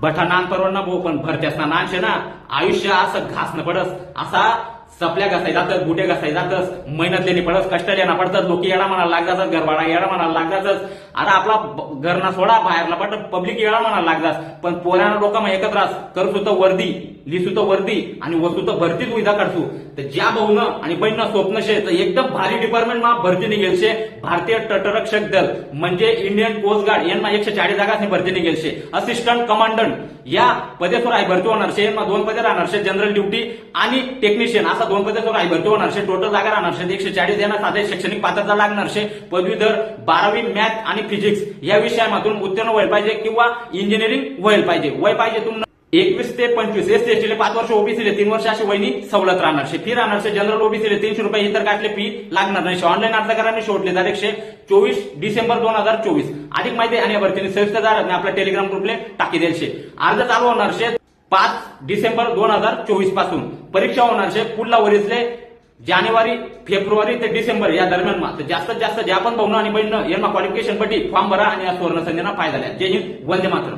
बठा नान परवडना भाऊ पण भरत्यासना नानशे ना आयुष्य असं घासणं पडस. असा सपल्या घसाय जातच गुटे घसाय जातच मेहनत लेणी पडस कष्ट लेना पडतात लोक येडा म्हणायला लागतातच गरबाडा येडा म्हणायला लागतातच आता आपला घरना सोडा बाहेरला पण पब्लिक येडा म्हणायला लागतात. पण पोऱ्याना लोक मग एकत्र करू सुद्धा वर्दी लिसू तर वर्दी आणि वस्तू तर भरतीच उदा काढसू. तर ज्या भाऊनं आणि बहिणं स्वप्न शे तर एकदम भारी डिपार्टमेंट मा भरती निघेल शे. भारतीय तटरक्षक दल म्हणजे इंडियन कोस्ट गार्ड यांना एकशे चाळीस जागा भरती निघेल शे. असिस्टंट कमांडंट या पदेसवर आहे भरती होणार शे दोन पदे राहणार शे जनरल ड्युटी आणि टेक्निशियन असा दोन पदेसवर आहे भरती होणार शे टोटल जागा राहणार शे एकशे चाळीस यांना साधे शैक्षणिक पात्रता लागणार शे पदवीधर बारावी मॅथ आणि फिजिक्स या विषयामधून उत्तीर्ण व्हायला पाहिजे किंवा इंजिनिअरिंग व्हायला पाहिजे. वय पाहिजे तुम्हाला एकवीस ते पंचवीस एस टी पाच वर्ष ओबीसीले तीन वर्ष अशी वहिनी सवलत राहणार. शे फी राहणार. शे जनरल ओबीसीले तीनशे रुपये इतर काटले फी लागणार नाही. ऑनलाईन अर्जकरांनी शोधले तारीखशे चोवीस डिसेंबर दोन हजार चोवीस. अधिक माहिती आणि या भरतीने आपल्या टेलिग्राम ग्रुपले टाकी देईल शे. अर्ज चालू होणार शे पाच डिसेंबर दोन हजार चोवीसपासून. परीक्षा होणार शे पुढला वरीसले जानेवारी फेब्रुवारी ते डिसेंबर या दरम्यान जास्तीत जास्त ज्या पण भाऊन आणि बहिण यांना क्वालिफिकेशन पटी फॉर्म भरा आणि या सुवर्ण संधीना फायदा द्या जय हिंद. वंदे मातरम.